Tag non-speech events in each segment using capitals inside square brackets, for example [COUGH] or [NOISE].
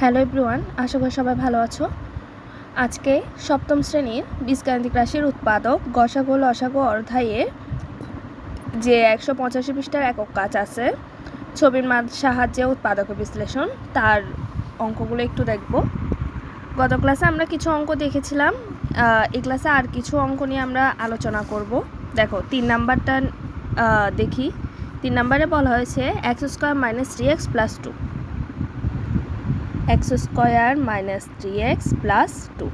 Hello everyone, আশা করি সবাই ভালো আছো। আজকে সপ্তম শ্রেণির বীজগাণিতিক রাশির উৎপাদক গসাগো লসাগো অর্ধায়ে যে একশো পঁচাশি পৃষ্ঠার একক কাজ আছে, ছবির সাহায্যে উৎপাদক বিশ্লেষণ, তার অঙ্কগুলো একটু দেখব। গত ক্লাসে আমরা কিছু অঙ্ক দেখেছিলাম এই ক্লাসে আর কিছু অঙ্ক নিয়ে আমরা আলোচনা করব। দেখো, তিন নাম্বারটা দেখি। তিন নাম্বারে বলা হয়েছে x square minus three x plus two x square minus three x plus two.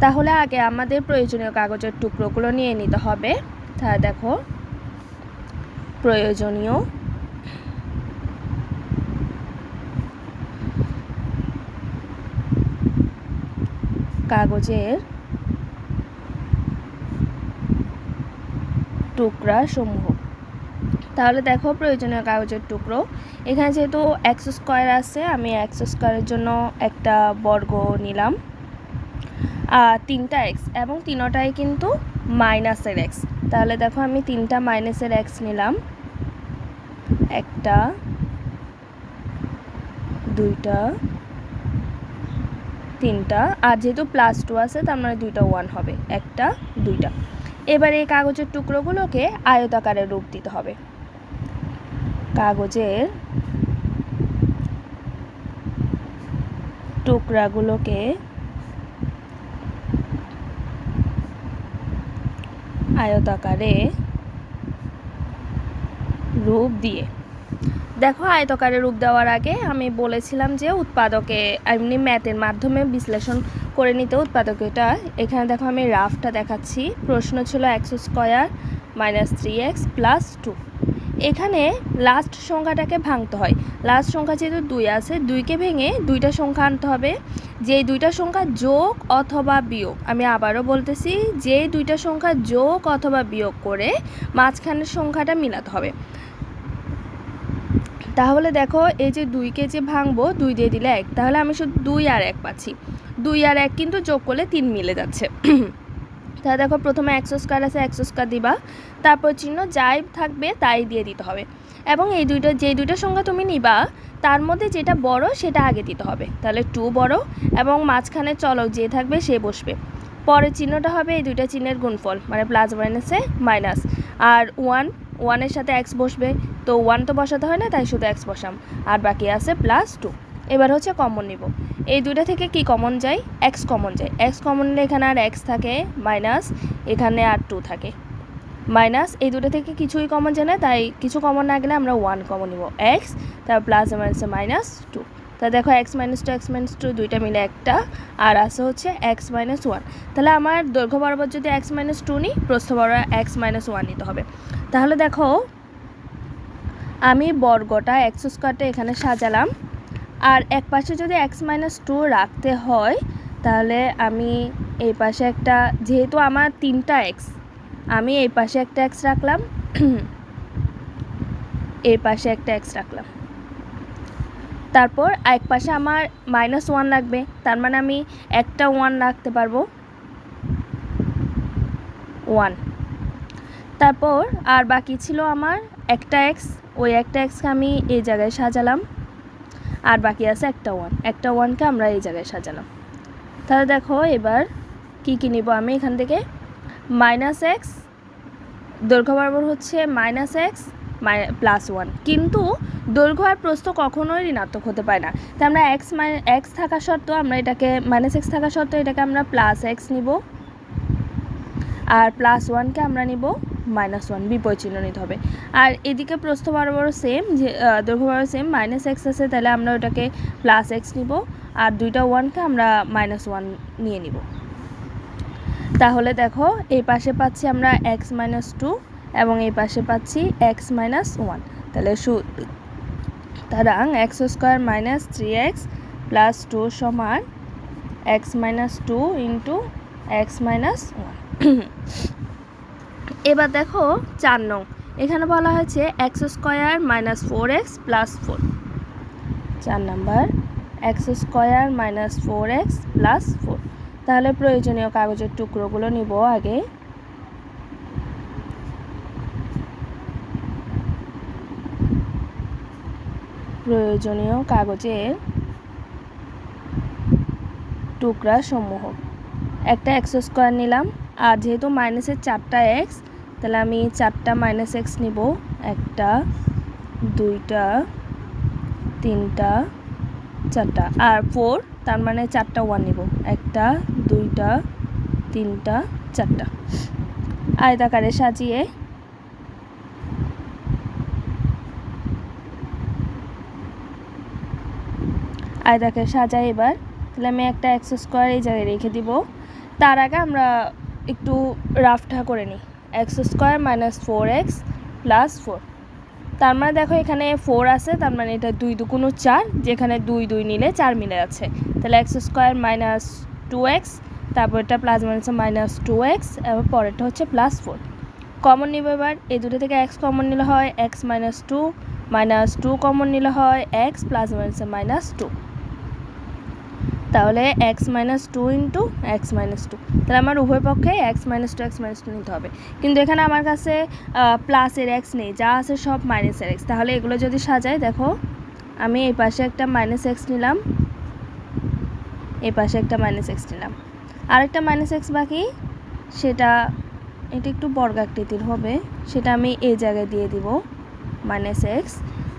তাহলে আগে আমাদের প্রয়োজনীয় কাগজের টুকরোগুলো নিয়ে নিতে হবে। তা দেখো, প্রয়োজনীয় কাগজের টুকরা সমূহ। তাহলে দেখো প্রয়োজনীয় কাগজের টুকরো। এখানে যেহেতু এক্স স্কোয়ার আছে, আমি এক্স স্কোয়ারের জন্য একটা বর্গ নিলাম। আর তিনটা এক্স এবং তিনোটাই কিন্তু মাইনাসের এক্স তাহলে দেখো আমি তিনটা মাইনাসের এক্স নিলাম। একটা, দুইটা, তিনটা। আর যেহেতু প্লাস টু আছে, তার মানে দুইটা ওয়ান হবে। একটা, দুইটা। এবার এই কাগজের টুকরোগুলোকে আয়তাকারে রূপ দিতে হবে। কাগজের টুকরাগুলোকে আয়তাকারে রূপ দিয়ে। দেখো, আয়তকারে রূপ দেওয়ার আগে আমি বলেছিলাম যে উৎপাদকে, এমনি ম্যাথের মাধ্যমে বিশ্লেষণ করে নিতে উৎপাদকটা। এখানে দেখো আমি রাফটা দেখাচ্ছি। প্রশ্ন ছিল x square minus three x plus two এখানে লাস্ট সংখ্যাটাকে ভাঙতে হয়। লাস্ট সংখ্যা যেহেতু দুই আছে, দুইকে ভেঙে দুইটা সংখ্যা আনতে হবে। যে দুইটা সংখ্যা যোগ অথবা বিয়োগ, আমি আবারও বলতেছি যে দুইটা সংখ্যা যোগ অথবা বিয়োগ করে মাঝখানের সংখ্যাটা মিলাতে হবে। তাহলে দেখো, এই যে দুইকে যে ভাঙবো, দুই দিয়ে দিলে এক। তাহলে আমি শুধু দুই আর এক পাচ্ছি। দুই আর এক কিন্তু যোগ করলে তিন মিলে যাচ্ছে। তাহলে দেখো প্রথমে একশো আছে একশো দিবা। তারপর চিহ্ন যাই থাকবে তাই দিয়ে দিতে হবে। এবং এই দুইটা, যে দুইটা সংখ্যা তুমি নিবা, তার মধ্যে যেটা বড় সেটা আগে দিতে হবে। তাহলে টু বড় এবং মাঝখানে চলক যে থাকবে সে বসবে। পরের চিহ্নটা হবে এই দুইটা চিহ্নের গুণফল মানে প্লাস মাইনাসে মাইনাস আর ওয়ান ওয়ানের সাথে এক্স বসবে। তো ওয়ান তো বসাতে হয় না, তাই শুধু এক্স বসাম। আর বাকি আছে প্লাস টু এবার হচ্ছে কমন নিব। এই দুইটা থেকে কি কমন যায়? এক্স কমন যায়। এক্স কমন নিলে এখানে আর এক্স থাকে মাইনাস এখানে আর টু থাকে। মাইনাস এই দুটো থেকে কিছুই কমন যায় না, তাই কিছু কমন না গেলে আমরা ওয়ান কমন নিব। এক্স তারপর প্লাস মাইনাসে মাইনাস টু তা দেখো x minus two x minus two দুইটা মিলে একটা। আর আছে হচ্ছে এক্স মাইনাস ওয়ান তাহলে আমার দৈর্ঘ্য বরাবর যদি এক্স মাইনাস টু নিই, প্রস্থ বরাবর এক্স মাইনাস ওয়ান নিতে হবে। তাহলে দেখো, আমি বর্গটা এক্স স্কোয়ারটা এখানে সাজালাম। আর এক পাশে যদি এক্স মাইনাস টু রাখতে হয়, তাহলে আমি এই পাশে একটা, যেহেতু আমার তিনটা এক্স আমি এই পাশে একটা এক্স রাখলাম, [CLEARS THROAT] এই পাশে একটা এক্স রাখলাম। তারপর এক পাশে আমার মাইনাস ওয়ান লাগবে, তার মানে আমি একটা ওয়ান রাখতে পারব। ওয়ান তারপর আর বাকি ছিল আমার একটা এক্স ওই একটা এক্সকে আমি এই জায়গায় সাজালাম। আর বাকি আছে একটা ওয়ান একটা ওয়ানকে আমরা এই জায়গায় সাজালাম। তাহলে দেখো এবার কি কী নিব আমি এখান থেকে? মাইনাস এক্স দৈর্ঘ্য বরাবর হচ্ছে মাইনাস এক্স প্লাস ওয়ান কিন্তু দৈর্ঘ্য আর প্রস্থ কখনোই ঋণাত্মক হতে পারে না। তাই আমরা এক্স এক্স থাকা সত্ত্বেও আমরা এটাকে মাইনাস এক্স থাকা সত্ত্বেও এটাকে আমরা প্লাস এক্স নিব। আর প্লাস ওয়ানকে আমরা নিব মাইনাস ওয়ান বিপরীত নিতে হবে। আর এদিকে প্রস্থ বরাবর সেম যে দৈর্ঘ্য বরাবর সেম মাইনাস এক্স আছে, তাহলে আমরা ওটাকে প্লাস এক্স নিব, আর দুইটা ওয়ানকে আমরা মাইনাস ওয়ান নিয়ে নিব। তাহলে দেখো, এই পাশে পাচ্ছি আমরা এক্স মাইনাস টু এবং এই পাশে পাচ্ছি এক্স মাইনাস ওয়ান তাহলে সু সুতরাং x square minus three x plus two সমান x minus two into x minus one এবার দেখো চার নং। এখানে বলা হয়েছে x square minus four x plus four. চার number, x square minus four x plus four. তাহলে প্রয়োজনীয় কাগজের টুকরোগুলো নিব আগে। প্রয়োজনীয় কাগজের টুকরা সমূহ। একটা এক্স স্কোয়ার নিলাম, আর যেহেতু মাইনাসের চারটা এক্স তাহলে আমি চারটা মাইনাস এক্স নিব। একটা, দুইটা, তিনটা, চারটা। আর ফোর তার মানে চারটা ওয়ান নিব। একটা, দুইটা, তিনটা, চারটা। আয়তাকারে সাজিয়ে। আয়তাকে সাজাই এবার। তাহলে আমি একটা এক্স স্কোয়ার এই জায়গায় রেখে দিব। তার আগে আমরা একটু রাফটা করে নিই। X square minus four x plus four. তার মানে দেখো এখানে ফোর আছে, তার মানে এটা দুই দুগুণ চার, যেখানে দুই দুই নিলে চার মিলে আছে তাহলে x square minus two x, তারপর এটা plus minus minus two x, এবার পরেরটা হচ্ছে প্লাস ফোর। কমন নিব এবার, এই দুটো থেকে এক্স কমন নিলে হয় x minus two minus two common নিলে হয় x plus minus minus two. তাহলে x minus two into x minus two তাহলে আমার উভয় পক্ষে x minus two x minus two নিতে হবে। কিন্তু এখানে আমার কাছে প্লাসের এক্স নেই, যা আছে সব মাইনাসের এক্স তাহলে এগুলো যদি সাজাই, দেখো, আমি এই পাশে একটা মাইনাস এক্স নিলাম, এই পাশে একটা মাইনাস এক্স নিলাম। আরেকটা মাইনাস এক্স বাকি, সেটা, এটা একটু বর্গাকৃতির হবে, সেটা আমি এই জায়গায় দিয়ে দিব মাইনাস এক্স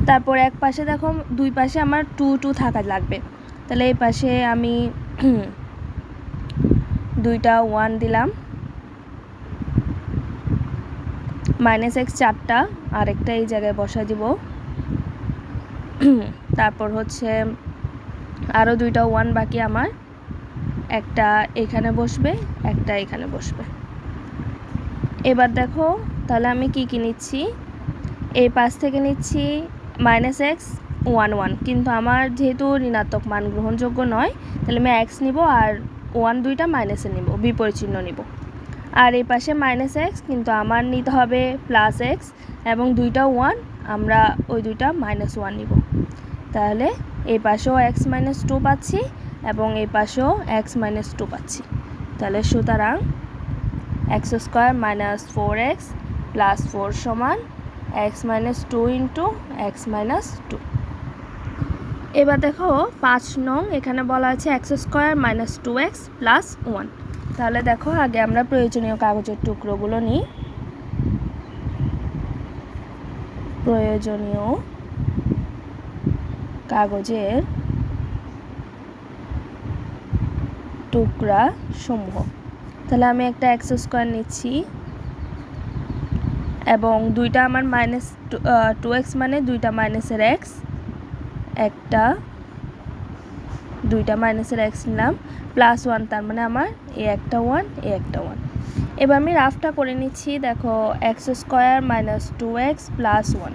তারপর এক পাশে দেখো, দুই পাশে আমার টু টু থাকা লাগবে। তাহলে এই পাশে আমি দুইটা ওয়ান দিলাম। মাইনাস এক্স চারটা, আরেকটা এই জায়গায় বসা দিব। তারপর হচ্ছে আরও দুইটা ওয়ান বাকি আমার। একটা এখানে বসবে, একটা এখানে বসবে। এবার দেখো, তাহলে আমি কি কি নিচ্ছি? এই পাশ থেকে নিচ্ছি মাইনাস এক্স ওয়ান ওয়ান। কিন্তু আমার যেহেতু ঋণাত্মক মান গ্রহণযোগ্য নয়, তাহলে আমি এক্স নিব আর ওয়ান দুইটা মাইনাসে নিব বিপরীত চিহ্ন নিব। আর এই পাশে মাইনাস এক্স কিন্তু আমার নিতে হবে প্লাস এক্স এবং দুইটা ওয়ান, আমরা ওই দুইটা মাইনাস ওয়ান নিব। তাহলে এই পাশেও এক্স মাইনাস টু পাচ্ছি এবং এই পাশেও এক্স মাইনাস টু পাচ্ছি। তাহলে সুতরাং x square minus four x plus four সমান x minus two into x minus two এবার দেখো পাঁচ নং, এখানে বলা আছে x square minus two x plus one তাহলে দেখো আগে আমরা প্রয়োজনীয় কাগজের টুকরোগুলো নিই। প্রয়োজনীয় কাগজের টুকরা সমূহ তাহলে আমি একটা এক্স স্কোয়ার নিচ্ছি এবং দুইটা আমার মাইনাস টু এক্স মানে দুইটা মাইনাসের এক্স একটা, দুইটা মাইনাসের এক্স নিলাম প্লাস ওয়ান তার মানে আমার এ একটা ওয়ান এ একটা ওয়ান এবার আমি রাফটা করে নিচ্ছি, দেখো x square minus two x plus one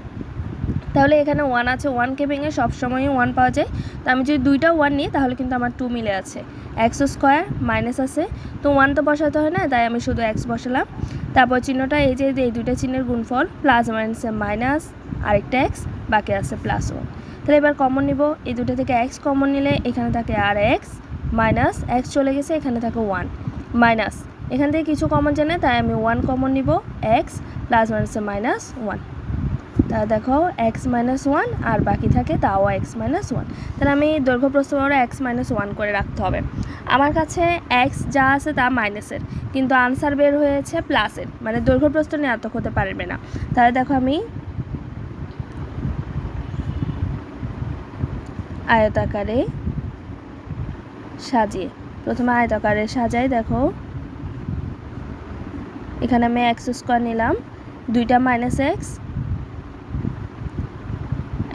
তাহলে এখানে ওয়ান আছে ওয়ানকে ভেঙে সবসময়ই ওয়ান পাওয়া যায়। তো আমি যদি দুইটা ওয়ান নিই, তাহলে কিন্তু আমার টু মিলে আছে। এক্স স্কোয়ার মাইনাস আছে, তো ওয়ান তো বসাতে হয় না, তাই আমি শুধু এক্স বসালাম। তারপর চিহ্নটা এই যে, এই দুইটা চিহ্নের গুণফল প্লাস মাইনাসে মাইনাস আরেকটা এক্স বাকি আছে প্লাস ওয়ান তাহলে এবার কমন নিব। এই দুটো থেকে এক্স কমন নিলে এখানে থাকে আর এক্স মাইনাস এক্স চলে গেছে, এখানে থাকে ওয়ান মাইনাস এখান থেকে কিছু কমন জানে, তাই আমি ওয়ান কমন নিব এক্স প্লাস মাইনাসে মাইনাস ওয়ান তা দেখো এক্স মাইনাস ওয়ান আর বাকি থাকে তাও এক্স মাইনাস ওয়ান তাহলে আমি দৈর্ঘ্য প্রস্থ বড় এক্স মাইনাস ওয়ান করে রাখতে হবে। আমার কাছে এক্স যা আছে তা মাইনাসের কিন্তু আনসার বের হয়েছে প্লাসের মানে দৈর্ঘ্য প্রস্থ নিরাতক হতে পারবে না। তাহলে দেখো আমি আয়তাকারে সাজিয়ে। প্রথমে আয়তাকারে সাজাই, দেখো। এখানে আমি এক্স স্কোয়ার নিলাম। দুইটা মাইনাস এক্স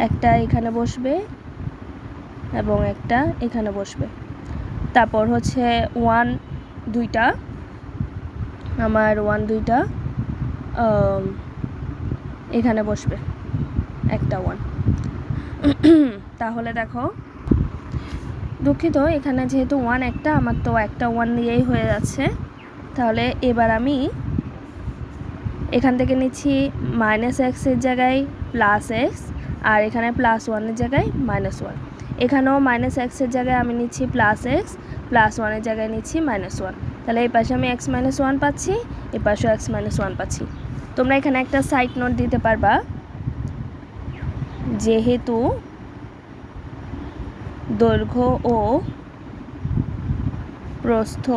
একটা এখানে বসবে এবং একটা এখানে বসবে। তারপর হচ্ছে ওয়ান দুইটা। আমার ওয়ান দুইটা এখানে বসবে। একটা ওয়ান [COUGHS] তাহলে দেখো, দুঃখিত, এখানে যেহেতু ওয়ান একটা, আমার তো একটা ওয়ান দিয়েই হয়ে যাচ্ছে। তাহলে এবার আমি এখান থেকে নিচ্ছি মাইনাস এক্সের জায়গায় প্লাস এক্স আর এখানে প্লাস ওয়ানের জায়গায় মাইনাস ওয়ান এখানেও মাইনাস এক্সের জায়গায় আমি নিচ্ছি প্লাস এক্স প্লাস ওয়ানের জায়গায় নিচ্ছি মাইনাস ওয়ান তাহলে এই পাশে আমি এক্স মাইনাস ওয়ান পাচ্ছি এ পাশেও এক্স মাইনাস ওয়ান পাচ্ছি। তোমরা এখানে একটা সাইড নোট দিতে পারবা। যেহেতু দৈর্ঘ্য ও প্রস্থ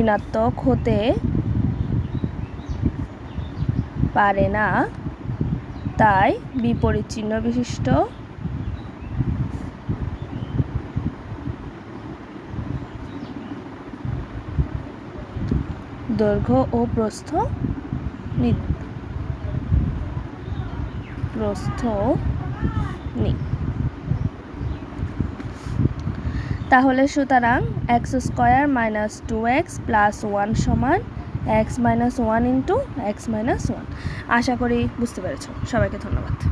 ঋণাত্মক হতে পারে না, তাই বিপরীত চিহ্ন বিশিষ্ট। দৈর্ঘ্য ও প্রস্থ প্রস্থ নেই। তাহলে সুতরাং x square minus two x plus one সমান x minus one into x minus one. আশা করি বুঝতে পেরেছ। সবাইকে ধন্যবাদ।